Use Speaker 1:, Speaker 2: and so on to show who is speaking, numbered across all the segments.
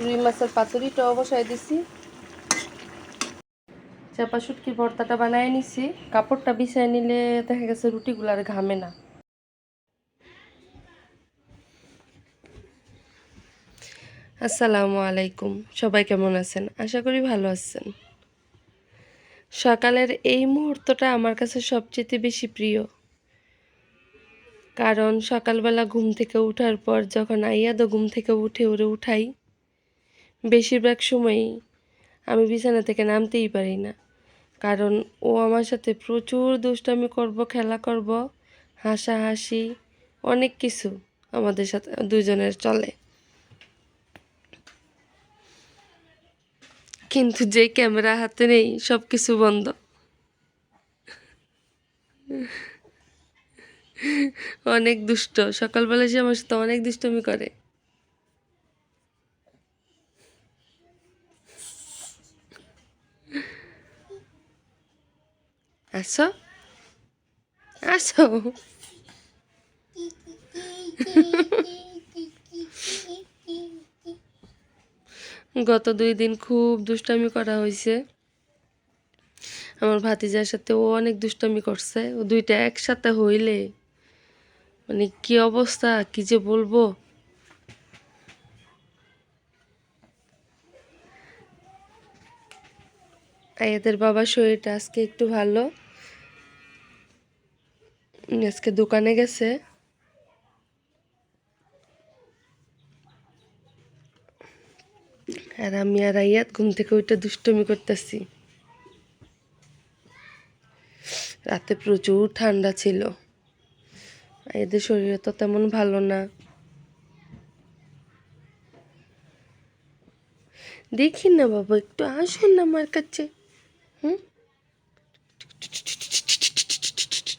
Speaker 1: রুই মাছের পাতুরিটাও বসাই দিছি। চাপা শুটকি ভর্তাটা বানায় নিছি। কাপড়টা বিছায় নিলে দেখা গেছে রুটিগুলো আর ঘামে না। আসসালামু আলাইকুম। সবাই কেমন আছেন? আশা করি ভালো আছেন। সকালের এই মুহূর্তটা আমার কাছে সবচেয়ে বেশি প্রিয়। কারণ সকালবেলা ঘুম থেকে ওঠার পর যখন আইয়াদো ঘুম থেকে উঠে ওরে উঠাই বেশিরভাগ সময়ই আমি বিছানা থেকে নামতেই পারি না। কারণ ও আমার সাথে প্রচুর দুষ্টামি করব, খেলা করব, হাসাহাসি, অনেক কিছু আমাদের সাথে দুজনের চলে। কিন্তু যে ক্যামেরা হাতে নেই সব কিছু বন্ধ। অনেক দুষ্ট। সকালবেলা সে আমার সাথে অনেক দুষ্টমি করে। আসো। আসো। গত দুই দিন খুব দুষ্টামি করা হয়েছে। আমার ভাতিজার সাথে ও অনেক দুষ্টামি করছে। ও দুইটা একসাথে হইলে মানে কি অবস্থা, কি যে বলব? এদের বাবার শরীরটা আজকে একটু ভালো। আজকে দোকানে গেছে। আর আমি আর আইয়াত ঘুম থেকে ওইটা দুষ্টমি করতেছি। রাতে প্রচুর ঠান্ডা ছিল। এদের শরীরে তো তেমন ভালো না। দেখি না বাবা, একটু আসুন না আমার কাছে। হুম?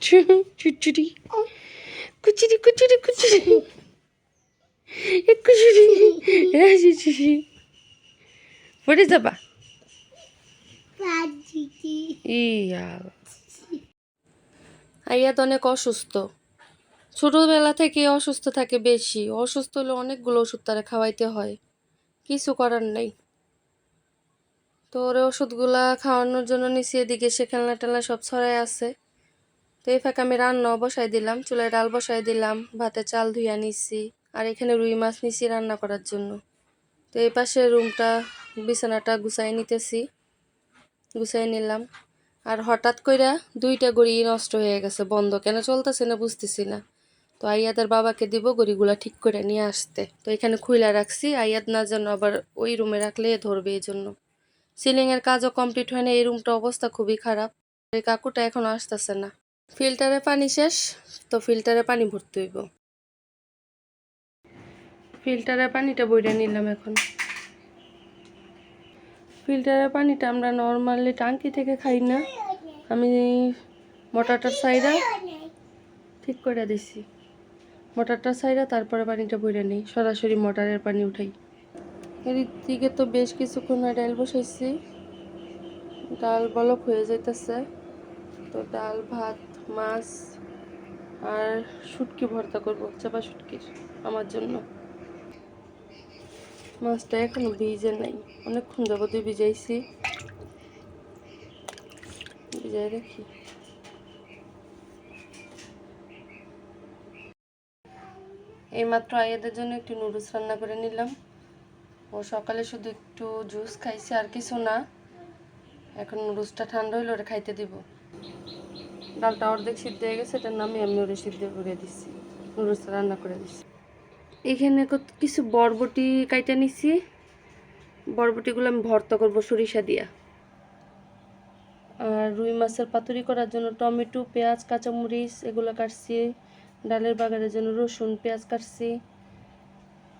Speaker 1: চুচুরি কুচুরি কুচুরি কুচুরি কুচুরি হ্যাঁ চুচুরি পড়ে যাবা ইয়া আইয়াত অনেক অসুস্থ ছোটবেলা থেকে অসুস্থ থাকে বেশি অসুস্থ হলে অনেকগুলো ওষুধ তারা খাওয়াইতে হয় কিছু করার নেই তো ওর ওষুধগুলা খাওয়ানোর জন্য নিচে এদিকে সে খেলনা টেলনা সব ছড়াই আছে তো এই ফাঁকে আমি রান্না বসাই দিলাম, চুলায় ডাল বসাই দিলাম, ভাতে চাল ধুইয়া নিছি, আর এখানে রুই মাছ নিছি রান্না করার জন্য। তো এই পাশে রুমটা, বিছানাটা গুছাই নিতেছি, গুছাই নিলাম। আর হঠাৎ কইরা দুইটা গড়ি নষ্ট হয়ে গেছে, বন্ধ কেন চলতেছে না বুঝতেছি না। তো আইয়াদের বাবাকে দিব গড়িগুলা ঠিক করে নিয়ে আসতে। তো এখানে খুইলা রাখছি, আইয়াদ না যেন আবার ওই রুমে রাখলে ধরবে এই জন্য সিলিংয়ের কাজও কমপ্লিট হয় না, এই রুমটা অবস্থা খুবই খারাপ। এই কাকুটা এখনও আসতেছে না। ফিল্টারে পানি শেষ, তো ফিল্টারে পানি ভরতে হইব। ফিল্টারের পানিটা বইটা নিলাম এখন। ফিল্টারের পানিটা আমরা নর্মালি টাঙ্কি থেকে খাই না। আমি মোটরটার সাইডা ঠিক করে দিছি। মোটরটার সাইডা তারপরে পানিটা বইরে নিই, সরাসরি মোটরের পানি উঠাই। এর দিকে তো বেশ কিছুক্ষণ ডাল বসাইছি। ডাল বলক হয়ে যাইতেছে, তো ডাল ভাত মাছ আর শুটকি ভর্তা করব, চাপা শুটকির, আমার জন্য। মাছটা এখনও ভিজে নাই। অনেকক্ষণ যাবতীয় ভিজাইছি। ভিজাই রাখি। এইমাত্র আইয়াদের জন্য একটু নুডলস রান্না করে নিলাম। ও সকালে শুধু একটু জুস খাইছে, আর কিছু না। এখন নুডলসটা ঠান্ডা হইলে ওরা খাইতে দিব। ডালটা অর্ধেক সিদ্ধ হয়ে গেছে, এটার নামে আমি ওরে সিদ্ধ করে দিচ্ছি নুডলসটা রান্না করে দিচ্ছি এখানে কিছু বরবটি কাইটা নিছি, বরবটিগুলো আমি ভর্তা করব সরিষা দিয়া। আর রুই মাছের পাতুরি করার জন্য টমেটো, পেঁয়াজ, কাঁচামরিচ, এগুলো কাটছি, ডালের বাগানের জন্য রসুন, পেঁয়াজ কাটছি।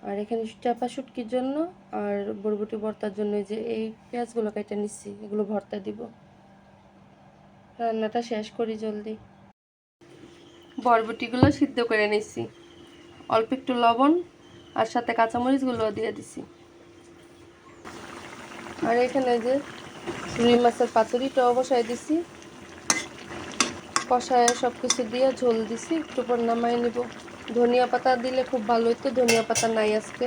Speaker 1: আর এখানে চাপা শুটকির জন্য আর বরবটি ভর্তার জন্য যে এই পেঁয়াজগুলো কেটে নিচ্ছি এগুলো ভর্তা দিব। রান্নাটা শেষ করি জলদি। বরবটিগুলো সিদ্ধ করে নিচ্ছি অল্প একটু লবণ আর সাথে কাঁচামরিচগুলো দিয়ে দিছি। আর এখানে যে রুই মাছের পাতুরিটাও বসাই দিছি। কষায় সব কিছু দিয়ে ঝোল দিছি একটু পর নামাই নিব। ধনিয়া পাতা দিলে খুব ভালো হতো ধনিয়া পাতা নাই আজকে।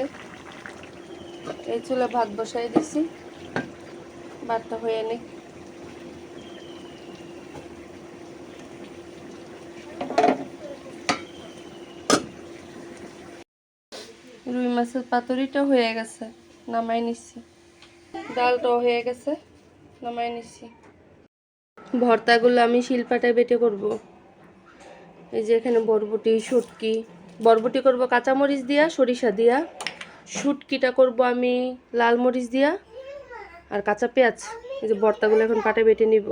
Speaker 1: এই চুলা ভাত বসাই দিছি। ভাতটা হয়ে নে রুই মাছের পাতুরিটা হয়ে গেছে, নামাই নিচ্ছি ডালটাও হয়ে গেছে, নামাই নিচ্ছি ভর্তাগুলো আমি শিলপাটায় বেটে করব। এই যে এখানে বরবটি, শুটকি। বরবটি করব কাঁচামরিচ দিয়া, সরিষা দিয়া। শুটকিটা করব আমি লাল মরিচ দিয়া আর কাঁচা পেঁয়াজ। এই যে ভর্তাগুলো এখন পাটে বেটে নিব।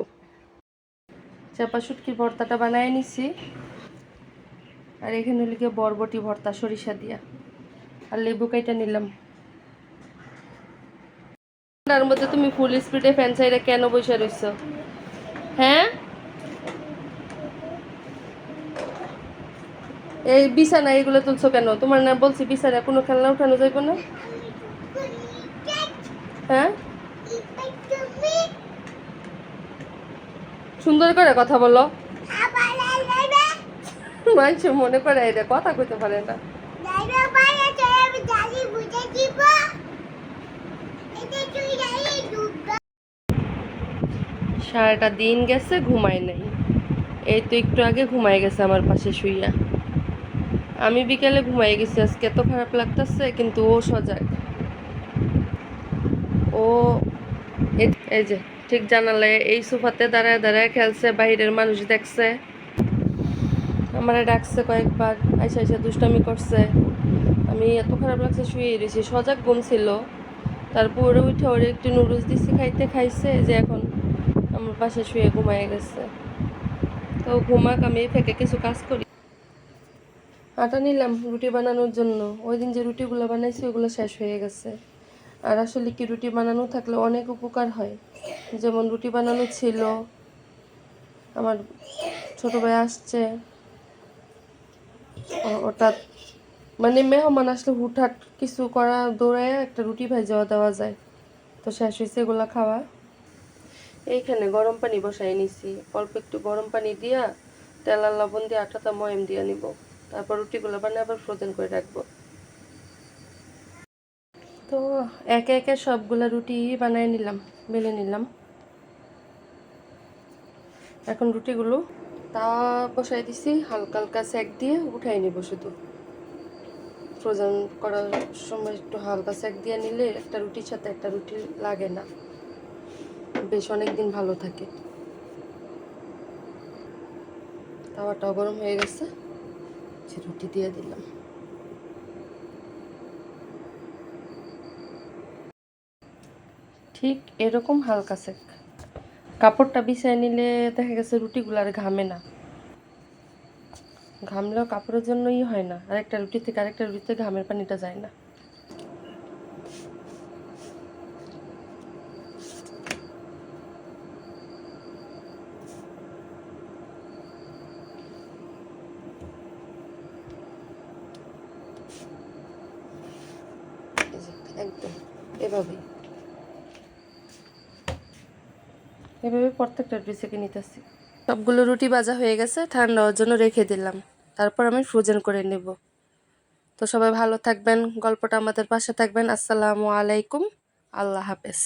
Speaker 1: চাপা শুটকির ভর্তাটা বানায় নিছি। আর এখানে গিয়ে বরবটি ভর্তা, সরিষা দিয়া। আর লেবু কাইটা নিলাম তার মধ্যে তুমি ফুল স্পিডে ফ্যান সাইডে কেন বসে রইছো হ্যাঁ এই বিছানা এগুলো তুলছো কেন তোমার না বলছি বিছানা কোনো খেলনা উঠানো যাইব না হ্যাঁ সুন্দর করে কথা বলো মানুষ মনে করে এটা কথা কইতে পারে না সারাটা দিন গেছে, ঘুমায় নাই। এই তো একটু আগে ঘুমায় গেছে আমার পাশে শুইয়া। আমি বিকেলে ঘুমাই গেছি, আজকে এত খারাপ লাগতেছে, কিন্তু ও সজাগ। ও এই যে, ঠিক জানালে এই সোফাতে দাঁড়ায় দাঁড়ায় খেলছে, বাইরের মানুষ দেখছে। আমারে ডাকছে কয়েকবার, আইসা আইসা দুষ্টামি করছে। আমি এত খারাপ লাগছে, শুয়ে রয়েছি সজাগ ঘুম ছিল। তারপরে উঠে ওরে একটু নুডলস দিছি, খাইতে খাইছে, যে এখন আমার পাশে শুয়ে ঘুমায় গেছে। তো ঘুমাক, আমি ফেকে কিছু কাজ করি। আটা নিলাম রুটি বানানোর জন্য। ওই দিন যে রুটিগুলো বানাইছি, ওগুলো শেষ হয়ে গেছে। আর আসলে কি রুটি বানানো থাকলে অনেক উপকার হয়। যেমন রুটি বানানো ছিল, আমার ছোট ভাই আসছে। ওটা মানে মেহমান আসলে হুটহাট কিছু করা দৌড়ায় একটা রুটি ভাজা দেওয়া যায়। তো শেষ হয়েছে এগুলো খাওয়া। এইখানে গরম পানি বসাই নিছি। অল্প একটু গরম পানি দিয়া তেল আর লবণ দিয়ে আটাটা ময়ম দিয়ে নিব। তারপর রুটিগুলো বানিয়ে আবার ফ্রোজেন করে রাখব। তো একে একে সবগুলা রুটি বানিয়ে নিলাম, বেলে নিলাম। এখন রুটিগুলো তা বসাই দিছি, হালকা হালকা সেক দিয়ে উঠাই নিব শুধু। ফ্রোজেন করার সময় একটু হালকা সেক দিয়ে নিলে একটা রুটির সাথে একটা রুটি লাগে না। বেশ অনেক দিন ভালো থাকে। তাওয়াটাও গরম হয়ে গেছে। রুটি দিয়ে দিলাম। ঠিক এরকম হালকা সেক। কাপড়টা বিছায় নিলে দেখা গেছে রুটিগুলো আর ঘামে না। ঘামলেও কাপড়ের জন্যই হয় না। আরেকটা রুটি থেকে আরেকটা রুটিতে ঘামের পানিটা যায় না এই যে, একদম এভাবেই এভাবে প্রত্যেকটা থেকে নিতেছি। সবগুলো রুটি ভাজা হয়ে গেছে, ঠান্ডা হওয়ার জন্য রেখে দিলাম। তারপর আমি ফ্রোজেন করে নেব। তো সবাই ভালো থাকবেন, গল্পটা আমাদের পাশে থাকবেন। আসসালামু আলাইকুম, আল্লাহ হাফেজ।